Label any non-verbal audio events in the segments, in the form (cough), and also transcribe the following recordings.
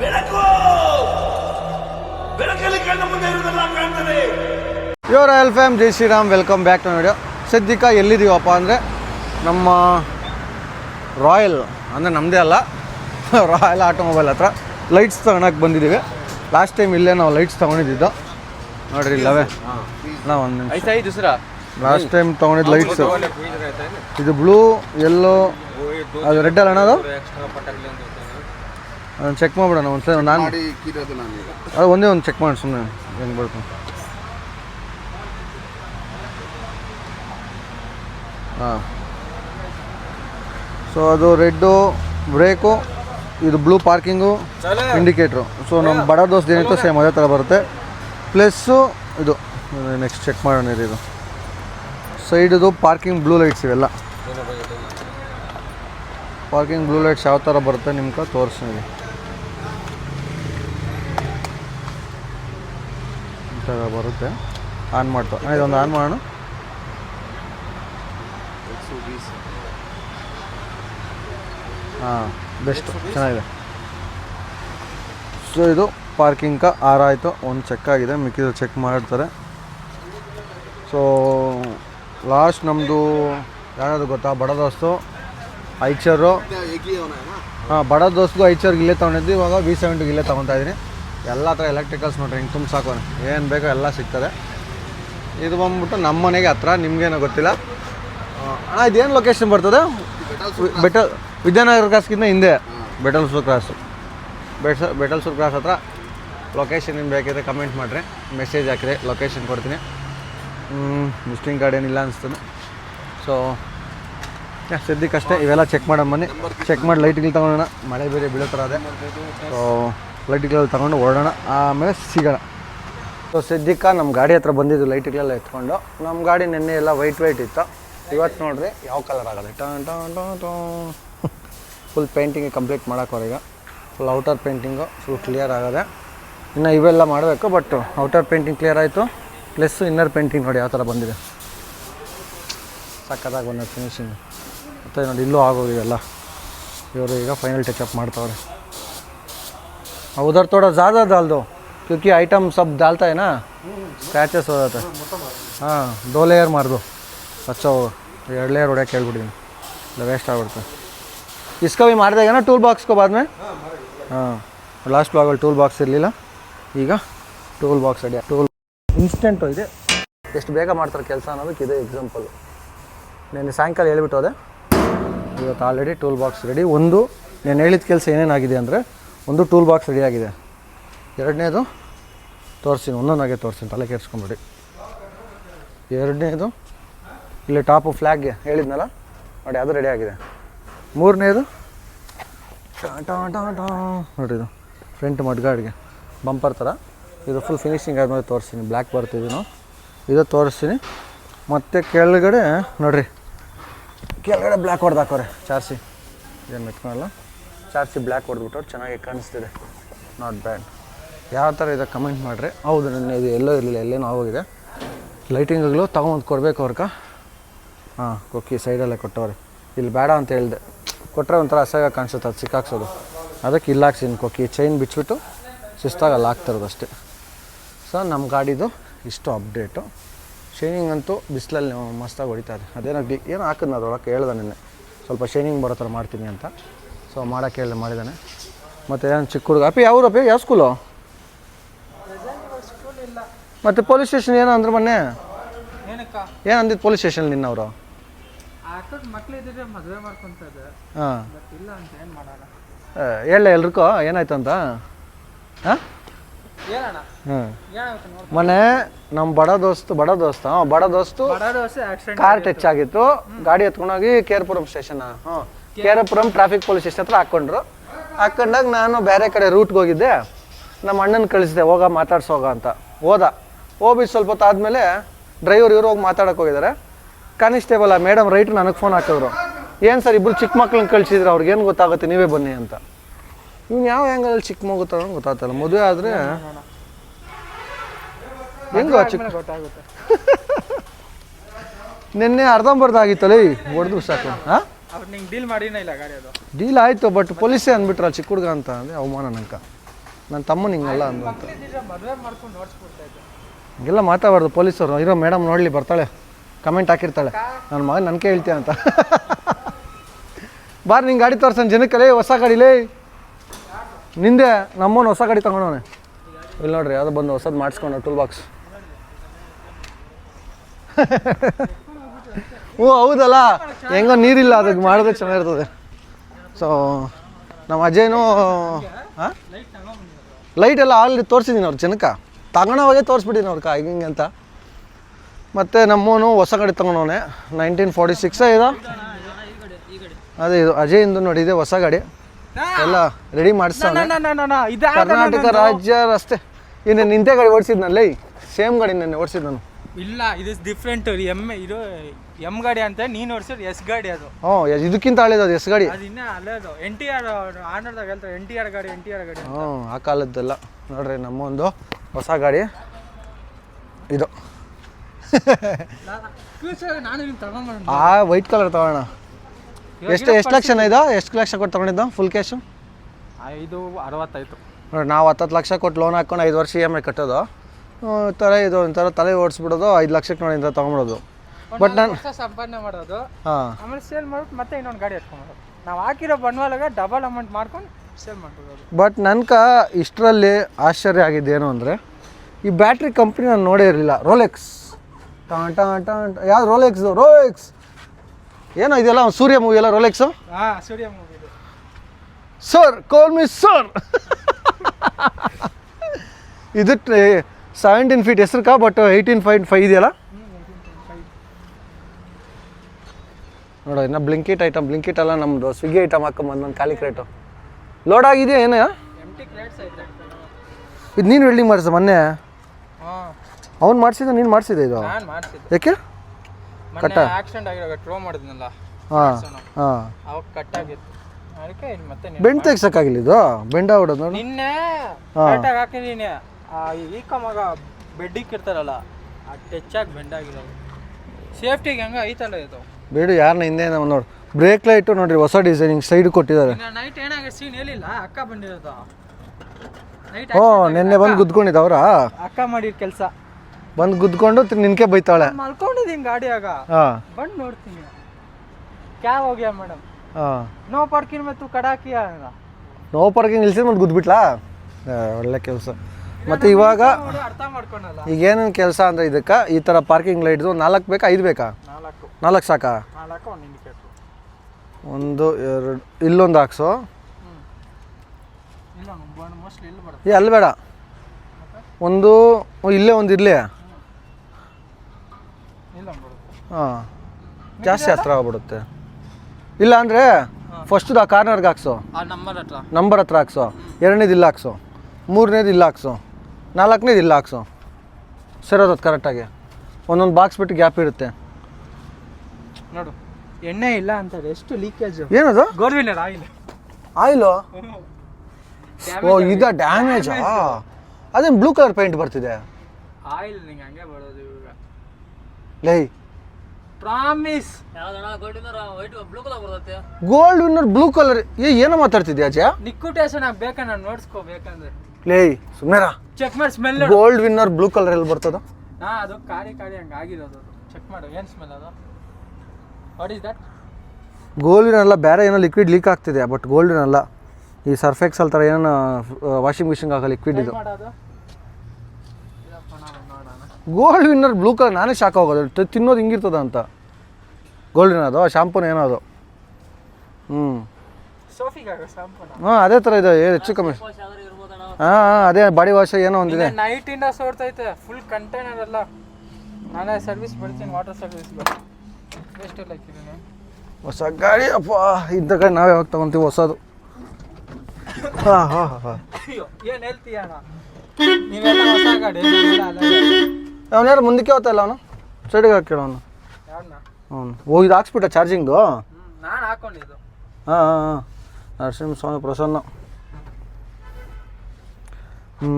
ಬೆಳಕು! ಬೆಳಕಲ್ಲಿ ಕಣ್ಣ ಮುಂದೆ ಇರೋದೆಲ್ಲ ಕಾಣ್ತದೆ. Your fam Jai Shriram welcome back to video ಸದ್ಯಕ್ಕ ಎಲ್ಲಿದ್ದೀವಪ್ಪ ಅಂದರೆ ನಮ್ಮ ರಾಯಲ್ ಅಂದರೆ ನಮ್ಮದೇ ಅಲ್ಲ (laughs) ರಾಯಲ್ ಆಟೋಮೊಬೈಲ್ ಹತ್ರ ಲೈಟ್ಸ್ ತಗೊಳಕ್ಕೆ ಬಂದಿದ್ದೀವಿ. ಲಾಸ್ಟ್ ಟೈಮ್ ಇಲ್ಲೇ ನಾವು ಲೈಟ್ಸ್ ತೊಗೊಂಡಿದ್ದು. ನೋಡಿರಿ ಇಲ್ಲವೇ? ನಾವು ಒಂದು ಲಾಸ್ಟ್ ಟೈಮ್ ತೊಗೊಂಡಿದ್ದು ಲೈಟ್ಸ್ ಇದು ಬ್ಲೂ ಎಲ್ಲೋ ಅದು ರೆಡ್ ಅಲ್ಲ ಅದು? ಚೆಕ್ ಮಾಡ್ಬಿಡೋಣ ಒಂದು ಸಲ ನಾನು ಮಾಡಿ ಇಕ್ಕಿರೋದು ನಾನೀಗ. ಅದು ಒಂದೇ ಒಂದು ಚೆಕ್ ಮಾಡಿ ಸುಮ್ಮನೆ ಹೆಂಗೆ ಬರ್ತು ಹಾಂ. ಸೊ ಅದು ರೆಡ್ಡು ಬ್ರೇಕು ಇದು ಬ್ಲೂ ಪಾರ್ಕಿಂಗು ಇಂಡಿಕೇಟ್ರು. ಸೊ ನಮ್ಮ ಬಡ ದೋಸ್ತ್ ಏನಿತ್ತು ಸೇಮ್ ಅದೇ ಥರ ಬರುತ್ತೆ. ಪ್ಲಸ್ಸು ಇದು ನೆಕ್ಸ್ಟ್ ಚೆಕ್ ಮಾಡೋಣ ಇದು. ಸೈಡದು ಪಾರ್ಕಿಂಗ್ ಬ್ಲೂ ಲೈಟ್ಸ್ ಇವೆಲ್ಲ. ಪಾರ್ಕಿಂಗ್ ಬ್ಲೂ ಲೈಟ್ಸ್ ಯಾವ ಥರ ಬರುತ್ತೆ ನಿಮ್ಗೆ ತೋರಿಸ್ತೀನಿ ಥರ ಬರುತ್ತೆ. ಆನ್ ಮಾಡ್ತಾ ಇದೊಂದು ಆನ್ ಮಾಡೋಣ. ಹಾಂ ಬೆಸ್ಟ್ ಚೆನ್ನಾಗಿದೆ. ಸೊ ಇದು ಪಾರ್ಕಿಂಗ್ಕ ಆರ್ ಆಯಿತು. ಒಂದು ಚೆಕ್ ಆಗಿದೆ. ಮಿಕ್ಕಿದ ಚೆಕ್ ಮಾಡ್ತಾರೆ. ಸೊ ಲಾಸ್ಟ್ ನಮ್ಮದು ಯಾರಾದ್ರು ಗೊತ್ತಾ? ಬಡ ದೋಸ್ತು ಐಚರು ಹಾಂ ಬಡ ದೋಸ್ತು ಐಚರ್ಗೆ ಇಲ್ಲೇ ತೊಗೊಂಡಿದ್ದು. ಇವಾಗ ವಿ ಸೆವೆಂಟಿಗೆ ಇಲ್ಲೇ ತೊಗೊತಾ ಇದ್ದೀನಿ. ಎಲ್ಲ ಥರ ಎಲೆಕ್ಟ್ರಿಕಲ್ಸ್ ನೋಡ್ರಿ, ಹಿಂಗೆ ತುಂಬ ಸಾಕು ಏನು ಬೇಕೋ ಎಲ್ಲ ಸಿಗ್ತದೆ. ಇದು ಬಂದ್ಬಿಟ್ಟು ನಮ್ಮ ಮನೆಗೆ ಹತ್ರ, ನಿಮಗೇನೋ ಗೊತ್ತಿಲ್ಲ. ಅಣ್ಣ, ಇದೇನು ಲೊಕೇಶನ್ ಬರ್ತದೆ? ಬೆಟಲ್, ವಿದ್ಯಾನಗರ ಕ್ರಾಸ್ಗಿಂತ ಹಿಂದೆ. ಬೆಟಲ್ಸೂರು ಕ್ರಾಸು ಬೆಟಲ್ ಬೆಟಲ್ಸೂರು ಕ್ರಾಸ್ ಹತ್ರ. ಲೊಕೇಶನ್ ಏನು ಬೇಕಿದ್ರೆ ಕಮೆಂಟ್ ಮಾಡಿರಿ. ಮೆಸೇಜ್ ಹಾಕಿರಿ ಲೊಕೇಶನ್ ಕೊಡ್ತೀನಿ. ವಿಸಿಟಿಂಗ್ ಕಾರ್ಡ್ ಏನಿಲ್ಲ ಅನಿಸ್ತದೆ. ಸೊ ಸದ್ಯಕ್ಕಷ್ಟೇ ಇವೆಲ್ಲ ಚೆಕ್ ಮಾಡೋಣ ಬನ್ನಿ. ಚೆಕ್ ಮಾಡಿ ಲೈಟ್ಗಳು ತಗೊಂಡೋಣ ಮಳೆ ಬೇರೆ ಬೀಳೋ ಥರ ಅದೇ ಸೊ ಲೈಟ್ಗಳು ತಗೊಂಡು ಹೊರಡೋಣ, ಆಮೇಲೆ ಸಿಗೋಣ. ಸೊ ಸದ್ಯಕ್ಕೆ ನಮ್ಮ ಗಾಡಿ ಹತ್ರ ಬಂದಿದ್ದು ಲೈಟ್ಗಳೆಲ್ಲ ಎತ್ಕೊಂಡು. ನಮ್ಮ ಗಾಡಿ ನಿನ್ನೆ ಎಲ್ಲ ವೈಟ್ ವೈಟ್ ಇತ್ತು. ಇವತ್ತು ನೋಡ್ರಿ ಯಾವ ಕಲರ್ ಆಗೋಲ್ಲ ಟನ್ ಟನ್ ಟನ್ ಫುಲ್ ಪೇಂಟಿಂಗ್ ಕಂಪ್ಲೀಟ್ ಮಾಡೋಕ್ಕೋರು ಈಗ. Full outer painting full clear ಆಗದೆ. ಇನ್ನು ಇವೆಲ್ಲ ಮಾಡಬೇಕು ಬಟ್ ಔಟರ್ ಪೇಂಟಿಂಗ್ ಕ್ಲಿಯರ್ ಆಯಿತು. ಪ್ಲಸ್ ಇನ್ನರ್ ಪೇಂಟಿಂಗ್ ನೋಡಿ ಯಾವ ಥರ ಬಂದಿದೆ. ಸಕ್ಕತ್ತಾಗಿ ಬಂದ ಫಿನಿಶಿಂಗ್ ಮತ್ತು ನೋಡಿ, ಇಲ್ಲೂ ಆಗೋಗಿದೆಲ್ಲ ಇವರು ಈಗ ಫೈನಲ್ ಟಚಪ್ ಮಾಡ್ತಾವ್ರೆ. उधर थोड़ा ज़्यादा डाल दो क्योंकि आइटम सब डालता है ना स्क्रैचेस हो जाता है हाँ दो लेयर मार दो अच्छा होगा ಎರಡು ಲೇಯರ್ ಹೊಡ್ಯಕ್ಕೆ ಹೇಳ್ಬಿಟ್ಟಿದ್ದೀನಿ ಇಲ್ಲ ವೇಸ್ಟ್ ಆಗ್ಬಿಡುತ್ತೆ इसका भी ಮಾರ್ देगा ना ಟೂಲ್ ಬಾಕ್ಸ್ को बाद में ಹಾಂ ಲಾಸ್ಟ್ ಬ್ಲಾಗಲ್ಲಿ ಟೂಲ್ ಬಾಕ್ಸ್ ಇರಲಿಲ್ಲ ಈಗ tool box ready tool instant ಇದೆ ಎಷ್ಟು ಬೇಗ ಮಾಡ್ತಾರೆ ಕೆಲಸ ಅನ್ನೋದಕ್ಕೆ ಇದೆ ಎಕ್ಸಾಂಪಲ್ నేను ಸಾಯಂಕಾಲ ಹೇಳ್ಬಿಟ್ಟು ಹೋದೆ ಇವತ್ತು ಆಲ್ರೆಡಿ ಟೂಲ್ ಬಾಕ್ಸ್ ರೆಡಿ ಒಂದು ನಾನು ಹೇಳಿದ ಕೆಲಸ ಏನೇನಾಗಿದೆ ಅಂದರೆ ಒಂದು ಟೂಲ್ ಬಾಕ್ಸ್ ರೆಡಿ ಆಗಿದೆ. ಎರಡನೇದು ತೋರಿಸ್ತೀನಿ ಒಂದೊಂದಾಗೆ ತೋರಿಸ್ತೀನಿ ತಲೆ ಕೆರ್ಸ್ಕೊಂಬಿಡಿ ಎರಡನೇದು, ಇಲ್ಲಿ ಟಾಪು ಫ್ಲ್ಯಾಗ್ಗೆ ಹೇಳಿದ್ನಲ್ಲ, ನೋಡಿ ಅದು ರೆಡಿ ಆಗಿದೆ. ಮೂರನೇದು, ಟಾ ಟಾ ನೋಡಿ ಇದು ಫ್ರಂಟ್ ಮಡ್ಗಾಡಿಗೆ ಬಂಪರ್ ಥರ. ಇದು ಫುಲ್ ಫಿನಿಶಿಂಗ್ ಆದಮೇಲೆ ತೋರಿಸ್ತೀನಿ ಬ್ಲ್ಯಾಕ್ ಬರ್ತಿದ್ದೀನೋ ಇದು ತೋರಿಸ್ತೀನಿ ಮತ್ತು ಕೆಳಗಡೆ, ನೋಡಿರಿ, ಕೆಳಗಡೆ ಬ್ಲ್ಯಾಕ್ ಹೊಡೆದು ಹಾಕೋರೆ, ಚಾರ್ಸಿ. ಏನು ಚಾರ್ಸಿ ಬ್ಲ್ಯಾಕ್ ಹೊಡೆದ್ಬಿಟ್ಟು ಚೆನ್ನಾಗಿ ಕಾಣಿಸ್ತಿದೆ. ನಾಟ್ ಬ್ಯಾಡ್ ಯಾವ ಥರ ಇದೆ ಕಮೆಂಟ್ ಮಾಡಿರಿ. ಹೌದು, ನನ್ನ ಇದು ಎಲ್ಲೋ ಇರಲಿಲ್ಲ, ಎಲ್ಲೇನೋ ಆಗೋಗಿದೆ. ಲೈಟಿಂಗ್ಗಳು ತೊಗೊಂಡು ಕೊಡಬೇಕು ಅವ್ರಕ. ಹಾಂ, ಕೊಕ್ಕಿ ಸೈಡಲ್ಲೇ ಕೊಟ್ಟವ್ರೆ. ಇಲ್ಲಿ ಬೇಡ ಅಂತ ಹೇಳಿದೆ. ಕೊಟ್ಟರೆ ಒಂಥರ ಅಸಹ್ಯ ಕಾಣಿಸುತ್ತೆ, ಅದು ಸಿಕ್ಕಾಕ್ಸೋದು. ಅದಕ್ಕೆ ಇಲ್ಲಿ ಹಾಕ್ಸಿನಿ ಕೊಕ್ಕಿ. ಚೈನ್ ಬಿಚ್ಚಿಬಿಟ್ಟು ಶಿಸ್ತಾಗಿ ಅಲ್ಲಿ ಹಾಕ್ತಿರೋದು ಅಷ್ಟೇ. ಸೊ ನಮ್ಮ ಗಾಡಿದು ಇಷ್ಟು ಅಪ್ಡೇಟು ಶೈನಿಂಗ್ ಅಂತೂ ಬಿಸಿಲಲ್ಲಿ ಮಸ್ತಾಗಿ ಹೊಡಿತಾ ಅದೇನೋ ಅದೇನಾಗಿ ಏನು ಹಾಕಿದ್ನ ಅದ್ರೊಳಗೆ ಹೇಳ್ದೆ ನಿನ್ನೆ. ಸ್ವಲ್ಪ ಶೈನಿಂಗ್ ಬರೋ ಥರ ಮಾಡ್ತೀನಿ ಅಂತ. ಸೊ ಮಾಡೋಕ್ಕೆ ಹೇಳಿ ಮಾಡಿದ್ದಾನೆ. ಮತ್ತು ಏನು ಚಿಕ್ಕ ಹುಡುಗ ಅಪ್ಪಿ ಯಾವ ಅಪ್ಪಿ? ಯಾವ ಸ್ಕೂಲು ಮತ್ತು ಪೊಲೀಸ್ ಸ್ಟೇಷನ್ ಏನೋ ಅಂದ್ರೆ ಮೊನ್ನೆ? ಏನಂದಿದ್ದು ಏನು ಅಂದಿದ್ದು ಪೊಲೀಸ್ ಸ್ಟೇಷನ್ ನಿನ್ನವರು? ಹಾಂ. ಹೇಳ ಎಲ್ರಿಗೂ ಏನಾಯ್ತು ಅಂತ? ಹಾಂ? ಹ್ಞೂ ಮೊನ್ನೆ ನಮ್ಮ ಬಡ ದೋಸ್ತು ಬಡ ದೋಸ್ತ ಬಡ ದೋಸ್ತು ಕಾರ್ ಟಚ್ ಆಗಿತ್ತು. ಗಾಡಿ ಎತ್ಕೊಂಡೋಗಿ ಕೇರ್ಪುರಂ ಸ್ಟೇಷನ್ ಹಾಂ. ಕೇರಪುರಂ ಟ್ರಾಫಿಕ್ ಪೊಲೀಸ್ ಸ್ಟೇಷನ್ ಹತ್ರ ಹಾಕ್ಕೊಂಡ್ರು ಹಾಕ್ಕೊಂಡಾಗ ನಾನು ಬೇರೆ ಕಡೆ ರೂಟ್ಗೆ ಹೋಗಿದ್ದೆ. ನಮ್ಮ ಅಣ್ಣನ ಕಳಿಸಿದೆ ಹೋಗ ಮಾತಾಡ್ಸೋಗ ಅಂತ. ಹೋದ. ಹೋಗಿ ಸ್ವಲ್ಪ ಹೊತ್ತು ಆದಮೇಲೆ ಡ್ರೈವರ್ ಇವರು ಹೋಗಿ ಮಾತಾಡೋಕೆ ಹೋಗಿದ್ದಾರೆ. ಕಾನಿಸ್ಟೇಬಲ್ ಆ ಮೇಡಮ್ ರೈಟ್ ನನಗೆ ಫೋನ್ ಹಾಕಿದ್ರು. ಏನು ಸರ್ ಇಬ್ಬರು ಚಿಕ್ಕ ಮಕ್ಳನ್ನ ಕಳಿಸಿದ್ರು? ಅವ್ರಿಗೆ ಏನು ಗೊತ್ತಾಗುತ್ತೆ? ನೀವೇ ಬನ್ನಿ ಅಂತ. ಇವ್ನು ಯಾವ ಆ್ಯಂಗಲ್ ಚಿಕ್ಕ ಮಗು ತಗೊಂಡು ಗೊತ್ತಾಗ್ತಲ್ಲ ಮದುವೆ ಆದರೆ ಹೆಂಗೋ ಚಿಕ್ಕ ಗೊತ್ತಾಗುತ್ತೆ. (laughs) ನಿನ್ನೆ ಅರ್ಧಂಬರ್ಧ ಆಗಿತ್ತಲ್ಲ ಹೊಡೆದು ಸಾಕು. ಹಾಂ? ಅವ್ರು ನಿಂಗೆ ಡೀಲ್ ಆಯ್ತು ಇಲ್ಲ ಗಾಡಿ ಅದು? ಡೀಲ್ ಆಯಿತು ಬಟ್ ಪೊಲೀಸೇ ಅಂದ್ಬಿಟ್ರ ಚಿಕ್ಕ ಹುಡುಗ ಅಂತ ಅಂದರೆ ಅವಮಾನ ನಂಕ. ನನ್ನ ತಮ್ಮನ ಹಿಂಗಲ್ಲ ಅಂದು ಹಿಂಗೆಲ್ಲ ಮದುವೆ ಮಾಡ್ಕೊಂಡು ನೋಡ್ಸ್ಬಿಡ್ತಾ ಇದ್ದೆ. ಹಂಗೆಲ್ಲ ಮಾತಾಡಬಾರ್ದು ಪೊಲೀಸರು ಇರೋ ಮೇಡಮ್ ನೋಡಲಿ ಬರ್ತಾಳೆ. ಕಮೆಂಟ್ ಹಾಕಿರ್ತಾಳೆ. ನನ್ನ ಮಗ ನನಗೆ ಹೇಳ್ತೀಯ ಅಂತ. (laughs) ಬಾರ್ ನಿಂಗೆ ಗಾಡಿ ತೋರ್ಸನ್ ಜನಕ್ಕಲ್ಲೇ ಹೊಸ ಗಾಡಿಲೇ ನಿಂದೆ ನಮ್ಮವನು ಹೊಸ ಗಾಡಿ ತಗೊಂಡವನೆ. ಇಲ್ಲಿ ನೋಡ್ರಿ ಅದು ಬಂದು ಹೊಸದು ಮಾಡಿಸ್ಕೊಂಡು ಟೂಲ್ ಬಾಕ್ಸ್ (laughs) ಓ ಹೌದಲ್ಲ. ಹೆಂಗೋ ನೀರಿಲ್ಲ ಅದಕ್ಕೆ ಮಾಡಿದ್ರೆ ಚೆನ್ನಾಗಿರ್ತದೆ ಸೊ ನಮ್ಮ ಅಜಯ್ನು ಹಾಂ? ಲೈಟ್ ಎಲ್ಲ ಆಲ್ರೆಡಿ ತೋರಿಸಿದ್ದೀನಿ ಅವ್ರು ಜನಕ್ಕೆ. ತಗೊಳೋವಾಗೆ ತೋರಿಸ್ಬಿಟ್ಟಿನಿ ಅವ್ರಕ್ಕ ಹಿಂಗೆ ಅಂತ. ಮತ್ತು ನಮ್ಮವನು ಹೊಸ ಗಾಡಿ ತಗೊಂಡವನೆ ನೈನ್ಟೀನ್ ಫಾರ್ಟಿ ಸಿಕ್ಸ ಇದು? ಅದೇ ಇದು ಅಜಯ್ದು ನೋಡಿ ಇದೆ ಹೊಸ ಗಾಡಿ. ಎಲ್ಲ ರೆಡಿ ಮಾಡಿಸ್ತಾನೆ ಕರ್ನಾಟಕ ರಾಜ್ಯ ರಸ್ತೆ. ಇನ್ನು ನಿಂತೆ ಗಾಡಿ ಓಡಿಸಿದ್ನಲ್ಲೇ ಸೇಮ್ ಗಾಡಿ ನೆನ್ನೆ ಓಡಿಸಿದ್ ನಾನು. ಇಲ್ಲ ಇದು ಡಿಫ್ರೆಂಟ್ ಎಂ ಇದು ಎಂ ಗಾಡಿ ಅಂತ ನೀನು ಓಡಿಸೋದು ಎಸ್ ಗಾಡಿ ಅದು. ಹ್ಞೂ ಇದಕ್ಕಿಂತ ಹಳೇದು ಅದು ಎಸ್ ಗಾಡಿ. ಅದು ಇನ್ನೂ ಅಲ್ಲೇದು ಎನ್ ಟಿ ಆರ್ ಆನರ್ದಾಗ ಹೇಳ್ತಾರೆ ಎನ್ ಟಿ ಆರ್ ಗಾಡಿ ಎನ್ ಟಿ ಆರ್ ಗಾಡಿ ಹ್ಞೂ ಆ ಕಾಲದ್ದೆಲ್ಲ. ನೋಡ್ರಿ ನಮ್ಮೊಂದು ಹೊಸ ಗಾಡಿ. ಇದು. ನಾನು ಆ ವೈಟ್ ಕಲರ್ ತಗೋಣ ಎಷ್ಟು ಎಷ್ಟು ಲಕ್ಷನ ಇದು? ಎಷ್ಟು ಲಕ್ಷ ಕೊಟ್ಟು ತಗೊಂಡಿದ್ದು? ಫುಲ್ ಕ್ಯಾಶು ಐದು ಅರವತ್ತಾಯ್ತು ನೋಡಿ ನಾವು ಹತ್ತತ್ತು ಲಕ್ಷ ಕೊಟ್ಟು ಲೋನ್ ಹಾಕೊಂಡು ಐದು ವರ್ಷ ಇ ಎಂ ಐ ಕಟ್ಟೋದು. ಥರ ಇದು ಒಂಥರ ತಲೆ ಓಡಿಸ್ಬಿಡೋದು ಐದು ಲಕ್ಷಕ್ಕೆ ನೋಡಿ ಅಂತ ತೊಗೊಂಬಿಡೋದು. ಬಟ್ ನಾನು ಸಂಪಾದನೆ ಮಾಡೋದು. ಹಾಂ. ಆಮೇಲೆ ಸೇಲ್ ಮಾಡ್ಬಿಟ್ಟು ಮತ್ತೆ ಇನ್ನೊಂದು ಗಾಡಿ ಎತ್ಕೊಂಡ್ಬಿಡೋದು. ನಾವು ಹಾಕಿರೋ ಬಂಡವಾಳಾಗ ಡಬಲ್ ಅಮೌಂಟ್ ಮಾಡ್ಕೊಂಡು ಸೇಲ್ ಮಾಡ್ಬೋದು ಬಟ್ ನನ್ಕ ಇಷ್ಟರಲ್ಲಿ ಆಶ್ಚರ್ಯ ಆಗಿದ್ದೇನು ಅಂದರೆ ಈ ಬ್ಯಾಟ್ರಿ ಕಂಪ್ನಿ ನಾನು ನೋಡೇ ಇರಲಿಲ್ಲ. ರೋಲೆಕ್ಸ್ ಟಾನ್ ಟಾನ್ ಟಾನ್ ಯಾವ್ದು ರೋಲೆಕ್ಸ್ ರೋಲೆಕ್ಸ್ ಏನೋ ಇದೆಲ್ಲ ಸೂರ್ಯ ಮೂವಿ ಎಲ್ಲ ರೋಲೆಕ್ಸು ಹಾಂ ಸೂರ್ಯ ಮೂವಿ ಸರ್ ಕೋಲ್ ಮಿ ಸರ್ ಇದು (laughs) ಸೆವೆಂಟೀನ್ ಫೀಟ್ ಹೆಸ್ರು ಕಾ ಬಟ್ ಏಯ್ಟೀನ್ ಪಾಯಿಂಟ್ ಫೈವ್ ಇದೆಯಲ್ಲ? ನೋಡೋ ಇನ್ನು ಬ್ಲಿಂಕಿಟ್ ಐಟಮ್ ಬ್ಲಿಂಕಿಟ್ ಅಲ್ಲ ನಮ್ಮದು ಸ್ವಿಗ್ಗಿ ಐಟಮ್ ಹಾಕೊಂಬಂದು ನನ್ನ ಖಾಲಿ ಕ್ರೇಟು ಲೋಡ್ ಆಗಿದೆಯಾ ಏನು? ಇದು ನೀನು ವೆಲ್ಡಿಂಗ್ ಮಾಡಿಸ ಮೊನ್ನೆ? ಅವ್ನು ಮಾಡಿಸಿದ ನೀನು ಮಾಡಿಸಿದೆ ಇದು? ನಾನು ಮಾಡಿಸಿದ್ದೆ. ಯಾಕೆ? ಕಟ್ಟ. ಆಕ್ಸಿಡೆಂಟ್ ಆಗಿರೋ ಟ್ರೋ ಮಾಡಿದ್ನಲ್ಲ. ಹಾಂ ಹಾಂ. ಅವಾಗ ಕಟ್ ಆಗಿತ್ತು. ಅದಕ್ಕೆ ಇಲ್ಲಿ ಮತ್ತೆ ನೀನು ಬೆಂಡ್ ತೆಗ್ಸೋಕ್ಕಾಗಿಲ್ಲ ಇದು? ಬೆಂಡ ಹೊಡೋದು ನೋಡಿ. ನಿನ್ನೆ ಕರೆಕ್ಟಾಗಿ ಹಾಕಿದ್ದೀನಿ. ಆ ಈ ಕಮಗ ಬೆಡ್ಡಿಗೆ ಇರ್ತಾರಲ್ಲ ಆ ಟಚ್ ಆಗಿ ಬೆಂಡ್ ಆಗಿರೋದು. ಸೇಫ್ಟಿಗೆ ಹೆಂಗೆ ಐತಲ್ಲ ಇದು ಬಿಡು ಯಾರನ್ನ ಹಿಂದೆ ನಾವು ನೋಡಿ. ಬ್ರೇಕ್ ಲೈಟು ನೋಡ್ರಿ ಹೊಸ ಡಿಸೈನಿಂಗ್ ಸೈಡ್ ಕೊಟ್ಟಿದ್ದಾರೆ. ನೈಟ್ ಏನಾಗ ಸೀನ್ ಹೇಳಿಲ್ಲ ಅಕ್ಕ ಬಂದಿರೋದು. ನೈಟ್ ಓ ನಿನ್ನೆ ಬಂದು ಗುದ್ಕೊಂಡಿದ್ದವ್ರಾ? ಅಕ್ಕ ಮಾಡಿದ ಕೆಲಸ. ಬಂದು ಗುದ್ಕೊಂಡು ತಿ- ನಿನ್ಕೆ ಬೈತಾಳೆ. ಮಲ್ಕೊಂಡಿದ್ದೀನಿ ಗಾಡಿಯಾಗ ಹಾಂ. ಬಂದು ನೋಡ್ತೀನಿ. ಕ್ಯಾ ಹೋಗ್ಯಾ ಮೇಡಮ್ ಹಾಂ. ನೋ ಪಾರ್ಕಿಂಗ್ ಮತ್ತು ಕಡಾಕಿಯ? ನೋ ಪಾರ್ಕಿಂಗ್ ನಿಲ್ಸಿದ್ರೆ ಮತ್ತೆ ಗುದ್ಬಿಟ್ಲಾ? ಒಳ್ಳೆ ಕೆಲಸ. ಮತ್ತು ಇವಾಗ ಈಗ ಏನೇನು ಕೆಲಸ ಅಂದರೆ ಇದಕ್ಕೆ? ಈ ಥರ ಪಾರ್ಕಿಂಗ್ ಲೈಟ್ದು ನಾಲ್ಕು ಬೇಕಾ ಐದು ಬೇಕಾ? ನಾಲ್ಕು. ಸಾಕ? ಒಂದು ಎರಡು ಇಲ್ಲೊಂದು ಹಾಕ್ಸು. ಏ ಅಲ್ಲಿ ಬೇಡ. ಒಂದು ಇಲ್ಲೇ ಒಂದು ಇರಲಿ. ಹಾಂ. ಜಾಸ್ತಿ ಹತ್ರ ಆಗ್ಬಿಡುತ್ತೆ. ಇಲ್ಲ ಅಂದರೆ ಫಸ್ಟ್ದು ಆ ಕಾರ್ನರ್ಗೆ ಹಾಕ್ಸು. ನಂಬರ್ ಹತ್ರ. ಹಾಕ್ಸು. ಎರಡನೇದು ಇಲ್ಲ ಹಾಕ್ಸು. ಮೂರನೇದು ಇಲ್ಲ ಹಾಕ್ಸು. ನಾಲ್ಕನೇದು ಇಲ್ಲ ಹಾಕ್ಸು ಸರೋದತ್ತು ಕರೆಕ್ಟಾಗಿ. ಒಂದೊಂದು ಬಾಕ್ಸ್ ಬಿಟ್ಟು ಗ್ಯಾಪ್ ಇರುತ್ತೆ. ನೋಡು ಎಣ್ಣೆ ಇಲ್ಲ ಅಂತಾರೆ ಎಷ್ಟು ಲೀಕೇಜ್ ಏನದು? ಗೋರ್ವಿನರ್ ಆಯಿಲ್ ಆಯಿಲು ಓ ಇದ ಡ್ಯಾಮೇಜಾ ಅದೇನು ಬ್ಲೂ ಕಲರ್ ಪೇಂಟ್ ಬರ್ತಿದೆ? ಆಯಿಲ್ ನಿಂಗೆ ಹಂಗೆ ಬರೋದು ಇವಾಗ. ಲೈ. Promise Gold Winner blue colour ಏ ಏನೋ ಮಾತಾಡ್ತಿದ್ಯಾ ಅಜಯ? ನಿಕ್ಕುಟೇಶನ್ ಆಗಬೇಕಾ ನಾನು ನೋಡ್ಸ್ಕೋ ಬೇಕಂದ್ರೆ ಲೇ ಸುಮ್ಮನೆರಾ ಚೆಕ್ ಮಾಡಿ smell Gold Winner blue colour ಎಲ್ಲಿ ಬರ್ತದ? ಹಾ ಅದು ಕಾಡಿ ಕಾಡಿ ಹಂಗೆ ಆಗಿರೋದು. ಚೆಕ್ ಮಾಡು ಏನು ಸ್ಮೆಲ್ ಅದು? ವಾಟ್ ಇಸ್ ದಟ್ ಗೋಲ್ಡಿನಲ್ಲ ಬೇರೆ ಏನೋ ಲಿಕ್ವಿಡ್ ಲೀಕ್ ಆಗ್ತಿದೆ ಬಟ್ ಗೋಲ್ಡಿನಲ್ಲ ಈ ಸರ್ಫೆಕ್ಸಲ್ ಥರ ಏನೋ ವಾಷಿಂಗ್ ಮಿಷಿನ್ ಆಗೋ ಲಿಕ್ವಿಡ್ ಇದು. ಮಾಡೋದು ಗೋಲ್ಡ್ ವಿನ್ನರ್ ಬ್ಲೂ ಕಲರ್ ನಾನೇ ಶಾಕ್ ಹೋಗೋದು ತಿನ್ನೋದು ಹಿಂಗಿರ್ತದ ಅಂತ. ಗೋಲ್ಡಿನ ಅದು ಶಾಂಪೂನ ಏನೋ ಅದು. ಹ್ಞೂ ಹಾಂ ಅದೇ ಥರ ಇದೆ ಏ ಹೆಚ್ಚು ಕಮ್ಮಿ. ಹಾಂ ಅದೇ ಬಾಡಿ ವಾಶ್ ಏನೋ ಒಂದಿದೆ. ನೈಟಿಂದ ಸೋರ್ತೈತೆ ಫುಲ್ ಕಂಟೈನರ್ ಎಲ್ಲ. ನಾನೇ ಸರ್ವಿಸ್ ಬಿಡ್ತೀನಿ ವಾಟರ್ ಸರ್ವಿಸ್ ಎಷ್ಟು ಹಾಕಿದ್ದೀನಿ. ಹೊಸ ಗಾಡಿ ಅಪ್ಪ ಇದ್ದ ಗಾಡಿ ನಾವೇ ಯಾವಾಗ ತಗೊಂತೀವಿ ಹೊಸದು. ಹಾಂ ಹಾಂ ಹಾಂ ಏನು ಹೇಳ್ತೀಯ ಅಣ್ಣ? ನೀವೆಲ್ಲ ಹೊಸ ಗಾಡಿ. ಅವನು ಯಾರು ಮುಂದಕ್ಕೆ ಹೋಗ್ತಾ ಅವನು? ಸೈಡಿಗೆ ಹಾಕಿ ಅವನು. ಯಾವ್ದನ್ನ ಹ್ಞೂ ಹೋಗಿ ಇದು ಹಾಕ್ಸ್ಬಿಟ್ಟ ಚಾರ್ಜಿಂಗ್ದು ನಾನು ಹಾಕೊಂಡಿದ್ದು. ಹಾಂ ಹಾಂ ಹಾಂ. ನರಸಿಂಹ ಸ್ವಾಮಿ ಪ್ರಸನ್ನ. ಹ್ಞೂ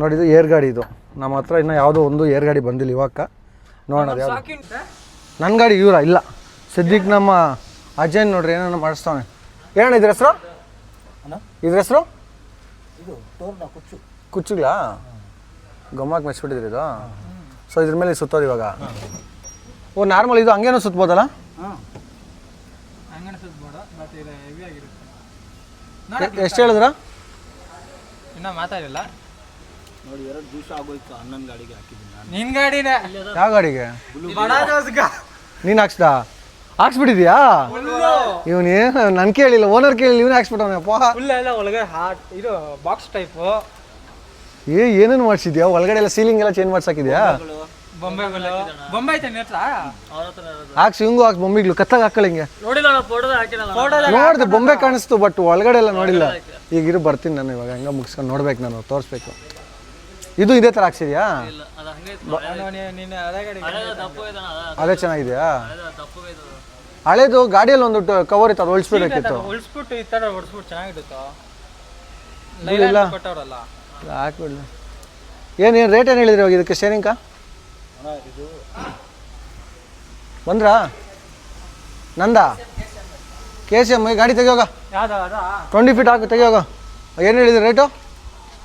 ನೋಡಿದ್ದು ಏರ್ ಗಾಡಿ ಇದು. ನಮ್ಮ ಹತ್ರ ಇನ್ನೂ ಯಾವುದೋ ಒಂದು ಏರ್ ಗಾಡಿ ಬಂದಿಲ್ಲ ಇವಾಗ. ನೋಡೋಣ ಅದು ಯಾವುದು. ನನ್ನ ಗಾಡಿ ಇವರ ಇಲ್ಲ. ಸದ್ಯಕ್ಕೆ ನಮ್ಮ ಅಜಯನ್ ನೋಡ್ರಿ ಏನೋ ಮಾಡಿಸ್ತಾನೆ ಏನಣ್ಣ ಇದ್ರ ಹೆಸರು? ಇದ್ರ ಹೆಸರು? ಇದು ತೋರಣ ಕುಚ್ಚು. ಕುಚ್ಚುಗಳಾ ಗಮ್ಮಕ್ಕೆ ಮೆಚ್ಬಿಟ್ಟಿದ್ರಿ ಇದು. ಸೊ ಇದ್ರ ಮೇಲೆ ಸುತ್ತೋದು ಇವಾಗ. ಓ ನಾರ್ಮಲ್ ಇದು ಹಂಗೇನು ಸುತ್ತಬೋದಲ್ಲ ಎಷ್ಟು ಹೇಳಿದ್ರ? ಇನ್ನ ಮಾತಾಡಿಲ್ಲ. ನೋಡಿ ಎರಡು ದಿವಸ ಆಗೋಯ್ತು ಹನ್ನೊಂದು ಗಾಡಿಗೆ ಹಾಕಿದ್ದೀನಿ ನಾನು. ನಿನ್ ಗಾಡಿನೇ? ಯಾವ ಗಾಡಿಗೆ? ನೀನು ಹಾಕ್ಸ್ದಾ? ಹಾಕ್ಸ್ಬಿಟ್ಟಿದ್ಯಾ? ಇವನು ನನ್ ಕೇಳಿಲ್ಲ ಓನರ್ ಕೇಳಿಲ್ಲ ಇವನು ಹಾಕ್ಸ್ಬಿಟ್ಟವನಪ್ಪ ಫುಲ್ ಎಲ್ಲ ಒಳಗೆ ಹಾಟ್ ಇದು ಬಾಕ್ಸ್ ಟೈಪ್ ಏ ಏನೇನು ಮಾಡ್ಸಿದ್ಯಾ? ಒಳಗಡೆ ಎಲ್ಲ ಸೀಲಿಂಗ್ ಎಲ್ಲ ಚೇಂಜ್ ಮಾಡ್ಸಾಕಿದ್ಯಾ? ಬೊಂಬೆಗಳು. ಬೊಂಬೆ ಐತೆ ನಿನ್ನ ಹತ್ರ? ಹಾಕ್ಸಿ ಹಿಂಗು ಹಾಕ್ಸಿ ಬೊಂಬಿಗ್ಲು ಕತ್ತಾಗ ಹಾಕೊಳ್ಳಿ ಹಿಂಗೆ. ನೋಡಿಲ್ಲ ನೋಡಿದೆ ಬೊಂಬೆ ಕಾಣಿಸ್ತು ಬಟ್ ಒಳಗಡೆ ಎಲ್ಲ ನೋಡಿಲ್ಲ. ಈಗ ಇರು ಬರ್ತೀನಿ ನಾನು ಇವಾಗ ಹಂಗ ಮುಗಿಸ್ಕೊಂಡು ನೋಡ್ಬೇಕು ನಾನು ತೋರಿಸ್ಬೇಕು. ಇದು ಇದೇ ಥರ ಹಾಕ್ಸಿದ್ಯಾ? ಅದು ಹಂಗೆ ನಿನ್ನ ಅದೇ ಗಾಡಿ ತಪ್ಪು ಇದಣ್ಣ ಅದೇ. ಚೆನ್ನಾಗಿದೆಯಾ? ತಪ್ಪು ಇದು ಹಳೇದು ಗಾಡಿಯಲ್ಲಿ ಒಂದು ಕವರ್ ಇತ್ತು ಅದು ಹೊಳಿಸ್ಬಿಡಬೇಕಿತ್ತು ಉಳಿಸ್ಬಿಟ್ಟು ಈ ಥರ ಹೊಡ್ಸ್ಬಿಟ್ಟು ಚೆನ್ನಾಗಿಡುತ್ತೋ ಇಲ್ಲ. ಕೊಟ್ಟವ್ರಲ್ಲ. ಹಾಕ್ಬಿಡ್ಲಿ. ಏನು ಏನು ರೇಟ್ ಏನು ಹೇಳಿದ್ರಿ ಇವಾಗ ಇದಕ್ಕೆ ಇದು ಬಂದ್ರಾ? ನಂದ? ಕೆ ಸಿ ಎಂ ಗಾಡಿ ತೆಗಿಯೋಗ. ಟ್ವೆಂಟಿ ಫೀಟ್ ಹಾಕು ತೆಗಿಯೋಗ. ಏನು ಹೇಳಿದ್ರಿ ರೇಟು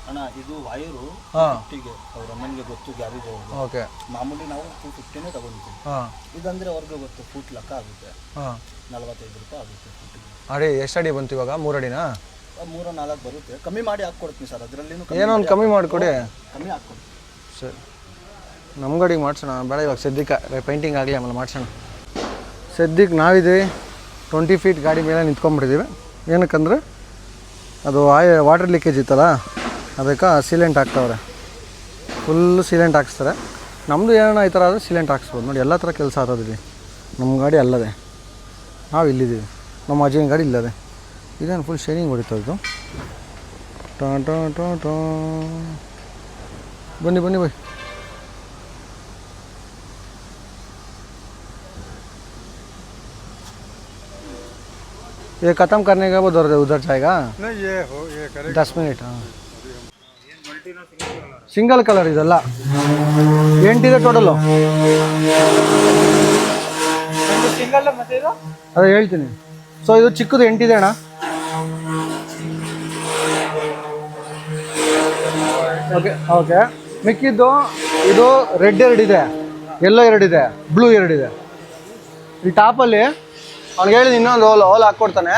ಅಣ್ಣ ಇದು ವಾಯರು ಹಾಂ ಫಿಫ್ಟಿಗೆ ಅವ್ರ ಅಮ್ಮನಿಗೆ ಗೊತ್ತು ಗ್ಯಾರೇಜ್ ಅವ್ರಿಗೆ ಓಕೆ. ಮಾಮೂಲಿ ನಾವು ಟೂ ಫಿಫ್ಟಿನೇ ತಗೊಂಡಿದ್ದೀವಿ. ಹಾಂ. ಇದಂದ್ರೆ ಅವ್ರಿಗೆ ಗೊತ್ತು ಫೂಟ್ ಲೆಕ್ಕ ಆಗುತ್ತೆ. ಹಾಂ. ನಲವತ್ತೈದು ರೂಪಾಯಿ ಆಗುತ್ತೆ ಫೂಟಿಗೆ ಅಡಿ ಎಷ್ಟು ಅಡಿ ಬಂತು ಇವಾಗ? ಮೂರು ಅಡಿನಾ? ಮೂರು ನಾಲ್ಕು ಬರುತ್ತೆ. ಕಮ್ಮಿ ಮಾಡಿ ಹಾಕ್ಕೊಡ್ತೀನಿ ಸರ್ ಅದರಲ್ಲಿ ಏನೋ ಒಂದು ಕಮ್ಮಿ ಮಾಡಿಕೊಡಿ. ಕಮ್ಮಿ ಹಾಕ್ಕೊಡ್ತೀನಿ ಸರಿ. ನಮ್ಮ ಗಾಡಿಗೆ ಮಾಡ್ಸೋಣ. ಬೇಡ ಇವಾಗ ಸದ್ಯಕ್ಕೆ ಪೇಂಟಿಂಗ್ ಆಗಲಿ ಆಮೇಲೆ ಮಾಡ್ಸೋಣ. ಸದ್ಯಕ್ಕೆ ನಾವಿದ್ದೀವಿ ಟ್ವೆಂಟಿ ಫೀಟ್ ಗಾಡಿ ಮೇಲೆ ನಿಂತ್ಕೊಂಡ್ಬಿಟ್ಟಿದ್ದೀವಿ ಏನಕ್ಕಂದ್ರೆ ಅದು ಆಯ ವಾಟರ್ ಲೀಕೇಜ್ ಇತ್ತಲ್ಲ? ಅದಕ್ಕೆ ಸೀಲೆಂಟ್ ಹಾಕ್ತವ್ರೆ ಫುಲ್ ಸೀಲೆಂಟ್ ಹಾಕ್ಸ್ತಾರೆ ನಮ್ಮದು ಏನೋ ಈ ಥರ ಆದರೆ ಸೀಲೆಂಟ್ ಹಾಕ್ಸ್ಬೋದು ನೋಡಿ ಎಲ್ಲ ಥರ ಕೆಲಸ ಆಗೋದಿದೆ ನಮ್ಮ ಗಾಡಿ ಅಲ್ಲದೆ ನಾವು ಇಲ್ಲಿದ್ದೀವಿ ನಮ್ಮ ಅಜ್ಜಿನ ಗಾಡಿ ಇಲ್ಲದೆ ಇದೇನು ಫುಲ್ ಶೈನಿಂಗ್ ಹೊಡಿತಾ ಇದು ಟಾ ಟಾ ಟಾ ಟಾ ಬನ್ನಿ ಬನ್ನಿ ಬೈ ये ख़त्म करने का वो उधर उधर जाएगा नहीं ये हो ये करे दस मिनट हाँ ಸಿಂಗಲ್ ಕಲರ್ ಇದೆಲ್ಲ. ಎಂಟಿದೆ ಟೋಟಲು ಇದು? ಅದೇ ಹೇಳ್ತೀನಿ. ಸೊ ಇದು ಚಿಕ್ಕದು ಎಂಟಿದೆ ಅಣ್ಣ. ಓಕೆ ಓಕೆ ಮಿಕ್ಕಿದ್ದು ಇದು ರೆಡ್ ಎರಡಿದೆ. ಎಲ್ಲೋ ಎರಡಿದೆ. ಬ್ಲೂ ಎರಡಿದೆ. ಈ ಟಾಪಲ್ಲಿ ಅವ್ನಿಗೆ ಹೇಳಿದ ಇನ್ನೊಂದು ಹೋಲ್ ಹೋಲ್ ಹಾಕ್ಕೊಡ್ತಾನೆ.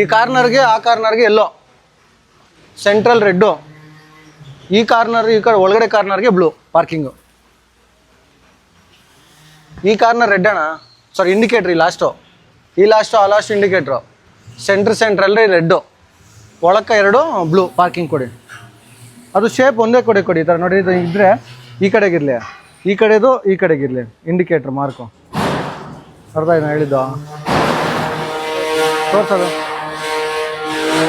ಈ ಕಾರ್ನರ್ಗೆ ಆ ಕಾರ್ನರ್ಗೆ ಎಲ್ಲೋ ಸೆಂಟ್ರಲ್ ರೆಡ್ಡು. ಈ ಕಾರ್ನರ್, ಈ ಕಡೆ ಒಳಗಡೆ ಕಾರ್ನರ್ಗೆ ಬ್ಲೂ ಪಾರ್ಕಿಂಗು. ಈ ಕಾರ್ನರ್ ರೆಡ್ ಅಣ್ಣ. ಸಾರಿ ಇಂಡಿಕೇಟ್ರ್ ಈ ಲಾಸ್ಟು ಈ ಲಾಸ್ಟು ಆ ಲಾಸ್ಟ್ ಇಂಡಿಕೇಟ್ರು ಸೆಂಟ್ರ್ ಸೆಂಟ್ರಲ್ಲಿ ರೆಡ್ಡು. ಒಳಕ್ಕೆ ಎರಡು ಬ್ಲೂ ಪಾರ್ಕಿಂಗ್ ಕೊಡಿ. ಅದು ಶೇಪ್ ಒಂದೇ ಕೊಡಿ ಕೊಡಿ ಈ ಥರ ನೋಡಿ, ಇದು ಇದ್ದರೆ ಈ ಕಡೆಗಿರಲಿ. ಈ ಕಡೆದು ಈ ಕಡೆಗಿರಲಿ. ಇಂಡಿಕೇಟ್ರ್ ಮಾರ್ಕು ಅರ್ಧ ಏನು ಹೇಳಿದ್ದು. ತೋರ್ಸೋದು.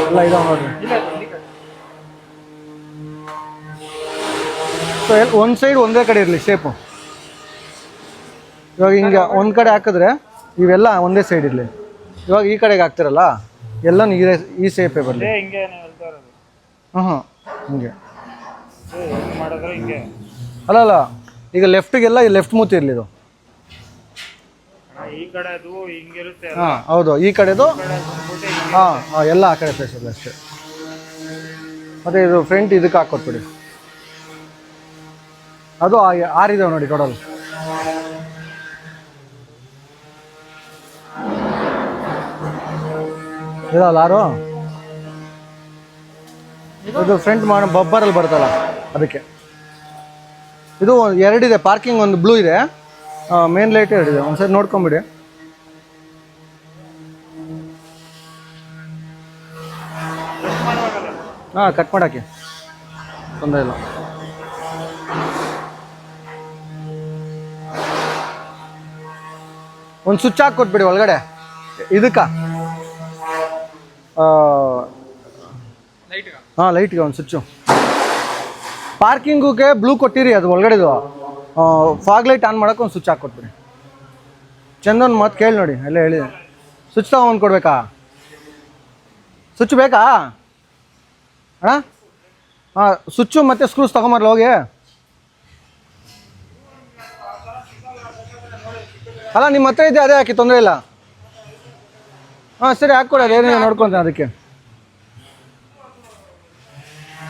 ಎಲ್ಲ ಇದಾವೆ ನೋಡ್ರಿ. ಸೊ ಎಲ್ಲಿ ಒಂದು ಸೈಡ್ ಒಂದೇ ಕಡೆ ಇರಲಿ ಶೇಪು ಇವಾಗ ಹಿಂಗೆ ಒಂದು ಕಡೆ ಹಾಕಿದ್ರೆ ಇವೆಲ್ಲ ಒಂದೇ ಸೈಡ್ ಇರಲಿ. ಇವಾಗ ಈ ಕಡೆಗೆ ಹಾಕ್ತಿರಲ್ಲ ಎಲ್ಲ ಈ ಈ ಸೇಪೇ ಬರಲಿ. ಹಾಂ ಹಾಂ ಹಿಂಗೆ. ಹಿಂಗೆ ಮಾಡಿದ್ರೆ ಹಿಂಗೆ. ಅಲ್ಲ ಅಲ್ಲ ಈಗ ಲೆಫ್ಟಿಗೆಲ್ಲ ಈ ಲೆಫ್ಟ್ ಮೂತಿ ಇರಲಿ ಇದು. ಹಾಂ ಹೌದು ಈ ಕಡೆದು ಹಾಂ ಹಾಂ ಎಲ್ಲ ಆ ಕಡೆ ಫೇಸ್ ಅಷ್ಟೇ. ಮತ್ತು ಇದು ಫ್ರಂಟ್ ಇದಕ್ಕೆ ಹಾಕೊಟ್ಬಿಡಿ ಅದು ಆರಿದಾವೆ ನೋಡಿ ಟೋಟಲ್. ಇದಾವಲ್ಲ ಆರು ಇದು? ಫ್ರಂಟ್ ಮಾಡೋ ಬಬ್ಬರಲ್ಲಿ ಬರುತ್ತಲ್ಲ ಅದಕ್ಕೆ. ಇದು ಎರಡಿದೆ ಪಾರ್ಕಿಂಗ್ ಒಂದು ಬ್ಲೂ ಇದೆ. ಮೇನ್ ಲೈಟ್ ಎರಡಿದೆ ಒಂದ್ಸರಿ ನೋಡ್ಕೊಂಬಿಡಿ. ಹಾಂ ಕಟ್ ಮಾಡಾಕಿ ತೊಂದರೆ ಇಲ್ಲ. ಒಂದು ಸ್ವಿಚ್ ಹಾಕಿ ಕೊಟ್ಬಿಡಿ ಒಳಗಡೆ. ಇದಕ್ಕ. ಹಾಂ ಲೈಟ್ಗೆ ಒಂದು ಸ್ವಿಚ್ಚು ಪಾರ್ಕಿಂಗುಗೆ ಬ್ಲೂ ಕೊಟ್ಟಿರಿ ಅದು ಒಳಗಡೆದು. ಫಾಗ್ ಲೈಟ್ ಆನ್ ಮಾಡೋಕೆ ಒಂದು ಸ್ವಿಚ್ ಹಾಕ್ಕೊಟ್ಬಿಡಿ ಚಂದನ್ ಮಾತು ಕೇಳಿ ನೋಡಿ ಎಲ್ಲ ಹೇಳಿ. ಸ್ವಿಚ್ ತಗೊಂಬಂದು ಕೊಡ್ಬೇಕಾ? ಸ್ವಿಚ್ ಬೇಕಾ? ಅಣ್ಣ? ಹಾಂ ಸ್ವಿಚ್ಚು ಮತ್ತು ಸ್ಕ್ರೂಸ್ ತೊಗೊಂಬರ್ಲ ಹೋಗಿ? ಅಲ್ಲ, ನಿಮ್ಮ ಹತ್ರ ಇದೆ, ಅದೇ ಹಾಕಿ, ತೊಂದರೆ ಇಲ್ಲ. ಹಾಂ, ಸರಿ, ಹಾಕ್ಕೊಡಿ ಏನೇನು ನೋಡ್ಕೊಂತೀನಿ ಅದಕ್ಕೆ.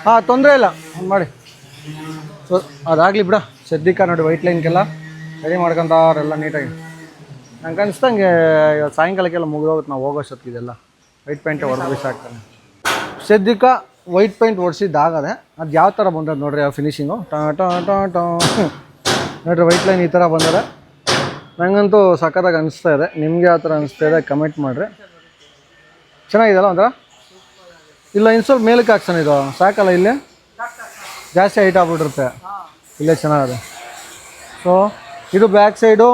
ಹಾಂ, ತೊಂದರೆ ಇಲ್ಲ, ಹಂಗೆ ಮಾಡಿ. ಸೊ, ಅದಾಗಲಿ ಬಿಡ ಸದ್ಯಕ್ಕೆ ನೋಡಿ ವೈಟ್ ಲೈನ್ಗೆಲ್ಲ ರೆಡಿ ಮಾಡ್ಕೊಂತಾರೆಲ್ಲ ನೀಟಾಗಿ ನಂಗೆ ಅನಿಸ್ದಂಗೆ ಇವತ್ತು ಸಾಯಂಕಾಲಕ್ಕೆಲ್ಲ ಮುಗಿದೋಗುತ್ತೆ, ನಾವು ಹೋಗೋಷ್ಟೊತ್ತಿಗೆ ಇದೆಲ್ಲ. ವೈಟ್ ಪೇಂಟ್ ಹೊರಗೆ ಬಿಸಾಕ್ತಾನೆ ಸದ್ಯಕ್ಕೆ ವೈಟ್ ಪೇಂಟ್ ಹೊಡ್ಸಿದ್ದಾಗದೆ ಅದು ಯಾವ ಥರ ಬಂದದ ನೋಡ್ರಿ, ಆ ಫಿನಿಷಿಂಗು ಟಾ ಟಾ ಟಾ ಟಾ. ನೋಡ್ರಿ ವೈಟ್ ಲೈನ್ ಈ ಥರ ಬಂದರೆ ನಂಗಂತೂ ಸಖತ್ತಾಗಿ ಅನಿಸ್ತಾ ಇದೆ. ನಿಮಗೆ ಆ ಥರ ಅನಿಸ್ತಾ ಇದೆ ಕಮೆಂಟ್ ಮಾಡಿರಿ. ಚೆನ್ನಾಗಿದೆಯಲ್ಲ ಒಂಥರ? ಇಲ್ಲ ಇನ್ನು ಮೇಲಕ್ಕೆ ಹಾಕ್ಸೋಣ ಇದು. ಸಾಕಲ್ಲ ಇಲ್ಲಿ? ಜಾಸ್ತಿ ಹೈಟ್ ಆಗ್ಬಿಟ್ಟಿರುತ್ತೆ. ಇಲ್ಲೇ ಚೆನ್ನಾಗಿದೆ. ಸೊ ಇದು ಬ್ಯಾಕ್ ಸೈಡು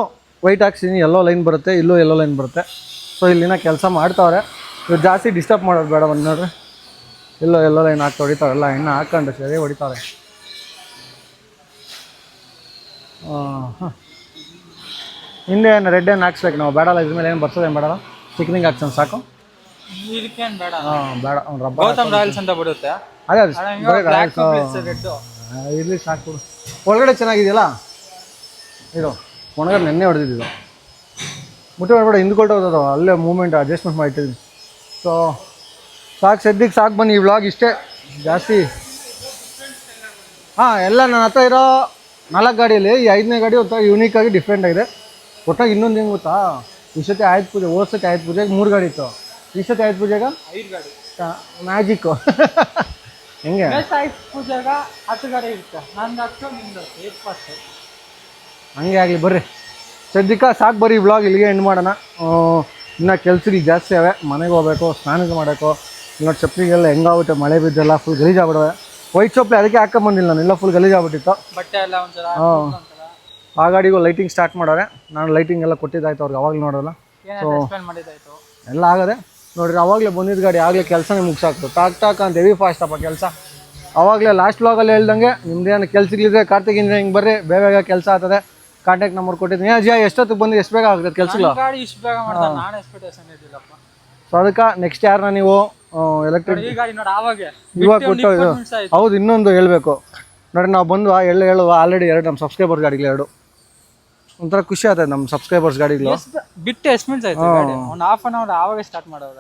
ವೈಟ್ ಹಾಕ್ಸಿದ್ದೀನಿ ಎಲ್ಲೋ ಲೈನ್ ಬರುತ್ತೆ. ಇಲ್ಲೂ ಎಲ್ಲೋ ಲೈನ್ ಬರುತ್ತೆ. ಸೊ ಇಲ್ಲಿನ ಕೆಲಸ ಮಾಡ್ತಾವ್ರೆ. ಇವ್ರು ಜಾಸ್ತಿ ಡಿಸ್ಟರ್ಬ್ ಮಾಡೋದು ಬೇಡ ಒಂದು ನೋಡ್ರಿ. ಇಲ್ಲೋ ಎಲ್ಲೋ ಲೈನ್ ಹಾಕಿ ಹೊಡಿತಾವಲ್ಲ ಎಣ್ಣೆ ಹಾಕೊಂಡು ಸರಿ ಹೊಡಿತಾರೆ. ಹಾಂ. ಹಿಂದೆ ಏನು ರೆಡ್ ಏನು ಹಾಕ್ಸ್ಬೇಕು ನಾವು? ಬೇಡಲ್ಲ ಇದ್ರ ಮೇಲೆ ಏನು ಬರ್ತದೆ ಏನು ಬೇಡಲ್ಲ? ಚಿಕನಿಗೆ ಹಾಕ್ಸೋಣ ಸಾಕು. ಇದಕ್ಕೇನು ಬೇಡ. ಹಾಂ ಬೇಡ ಗೌತಮ್ ರಾಯಲ್ಸ್ ಅಂತ ಬಿಡುತ್ತೆ. ಅದೇ ಬರೀ ರಾಯಲ್ಸ್ ಇರ್ಲಿ ಸಾಕು. ಒಳಗಡೆ ಚೆನ್ನಾಗಿದೆಯಲ್ಲ? ಇದು ಒಣಗಡೆ ನೆನ್ನೆ ಹೊಡೆದಿದ್ದು ಮುಟ್ಟಿ ಮಾಡಬೇಡ ಹಿಂದ್ಕೊಟ್ಟು ಹೋದದು ಅಲ್ಲೇ ಮೂಮೆಂಟ್ ಅಡ್ಜಸ್ಟ್ಮೆಂಟ್ ಮಾಡಿಟ್ಟಿದ್ದೀನಿ. ಸೊ ಸಾಕು ಸದ್ಯಕ್ಕೆ ಸಾಕು ಬನ್ನಿ ಈ ವ್ಲಾಗ್ ಇಷ್ಟೇ. ಜಾಸ್ತಿ. ಹಾಂ ಎಲ್ಲ ನನ್ನ ಹತ್ರ ಇರೋ ನಾಲ್ಕು ಗಾಡಿಯಲ್ಲಿ ಈ ಐದನೇ ಗಾಡಿ ಒಂಥರ ಯೂನಿಕ್ ಆಗಿ ಡಿಫ್ರೆಂಟ್ ಆಗಿದೆ. ಒಟ್ಟಾಗಿ ಇನ್ನೊಂದು ಹೆಂಗೆ ಗೊತ್ತಾ? ಈ ಸತಿ ಆಯ್ತು ಪೂಜೆ ಹೋದ ಸತಿ ಆಯ್ತು ಪೂಜೆಗೆ ಮೂರು ಗಾಡಿ ಇತ್ತು. ಈ ಸತಿ ಆಯ್ತು ಪೂಜೆಗೆ? ಐದು ಗಾಡಿ. ಮ್ಯಾಜಿಕ್ಕು. (laughs) ಹೆಂಗೆ? ನೆಕ್ಸ್ಟ್ ಆಯ್ತು ಪೂಜೆಗ ಹತ್ತು ಗಾಡಿ ಇರುತ್ತೆ. ನಂದು ಹತ್ತು ನಿಮ್ದು ಇಪ್ಪತ್ತು ಹಂಗೆ ಆಗಲಿ ಬರ್ರಿ. ಸದ್ಯಕ್ಕೆ ಸಾಕು ಬರ್ರಿ ವ್ಲಾಗ್ ಇಲ್ಲಿಗೆ ಎಂಡ್ ಮಾಡೋಣ. ಇನ್ನ ಕೆಲ್ಸಗಳು ಜಾಸ್ತಿ ಅವೆ. ಮನೆಗೆ ಹೋಗ್ಬೇಕು ಸ್ನಾನ ಮಾಡಬೇಕು. ಇನ್ನೊಂದು ಚಪ್ಪಲಿಗೆಲ್ಲ ಹೆಂಗಾಗುತ್ತೆ ಮಳೆ ಬಿದ್ದೆಲ್ಲ ಫುಲ್ ಗಲೀಜಾಗ್ಬಿಡವೆ. ವೈಟ್ ಚಪ್ಪಲಿ ಅದಕ್ಕೆ ಹಾಕೊಂಬಂದಿಲ್ಲ ನಾನು. ಎಲ್ಲ ಫುಲ್ ಗಲೀಜಾಗ್ಬಿಟ್ಟಿತ್ತು. ಬಟ್ಟೆ ಎಲ್ಲ ಒಂಥರ ಹಾಂ ಆ ಗಾಡಿಗೂ ಲೈಟಿಂಗ್ ಸ್ಟಾರ್ಟ್ ಮಾಡೋರೆ ನಾನು ಲೈಟಿಂಗ್ ಎಲ್ಲ ಕೊಟ್ಟಿದ್ದಾಯ್ತು ಅವ್ರಿಗೆ ಅವಾಗಲೂ ನೋಡೋಲ್ಲ ಸೊ ಮಾಡಿದ್ದಾಯ್ತು? ಎಲ್ಲ ಆಗದೆ. ನೋಡಿರಿ ಅವಾಗಲೇ ಬಂದಿದ್ದ ಗಾಡಿ ಆಗಲೇ ಕೆಲಸನೇ ಮುಗಿಸಾಕ್ತು ಟಾಕ್ ಟಾಕ್ ಅಂತ ಹೆವಿ ಫಾಸ್ಟ್ ಅಪ್ಪ ಕೆಲಸ. ಅವಾಗಲೇ ಲಾಸ್ಟ್ ವ್ಲಾಗಲ್ಲಿ ಹೇಳ್ದಂಗೆ ನಿಮ್ದೇನು ಕೆಲಸಗಳಿದ್ರೆ ಕಾರ್ತಿಕ್ ಇಂಜಿನಿಯರಿಂಗ್ ಬರ್ರಿ ಬೇಗ ಬೇಗ ಕೆಲಸ ಆಗ್ತದೆ. ಕಾಂಟ್ಯಾಕ್ಟ್ ನಂಬರ್ ಕೊಟ್ಟಿದ್ದೀನಿ. ಜಿಯಾ ಎಷ್ಟೊತ್ತಿಗೆ ಬಂದು ಎಷ್ಟು ಬೇಗ ಆಗುತ್ತೆ ಕೆಲಸಗಳು? ಸೊ ಅದಕ್ಕೆ ನೆಕ್ಸ್ಟ್ ಯಾರನ್ನ ನೀವು ಎಲೆಕ್ಟ್ರಿಕ್ ಇವಾಗ ಕೊಟ್ಟು ಹೌದು ಇನ್ನೊಂದು ಹೇಳಬೇಕು. ನೋಡಿ ನಾವು ಬಂದು ಎಳ್ಳು ಹೇಳುವ ಆಲ್ರೆಡಿ ಎರಡು ನಮ್ಮ ಸಬ್ಸ್ಕ್ರೈಬರ್ ಗಾಡಿಗಳು ಎರಡು. ಒಂಥರ ಖುಷಿ ಆಗ್ತದೆ ನಮ್ಮ ಸಬ್ಸ್ಕ್ರೈಬರ್ಸ್ ಗಾಡಿಗಳು. ಬಿಟ್ಟು ಎಷ್ಟು ಮಿನಿಟ್ಸ್ ಆಯ್ತು ಗಾಡಿ? ಒಂದು ಹಾಫ್ ಅನ್ ಅವರ್ ಆವಾಗ ಸ್ಟಾರ್ಟ್ ಮಾಡೋದ.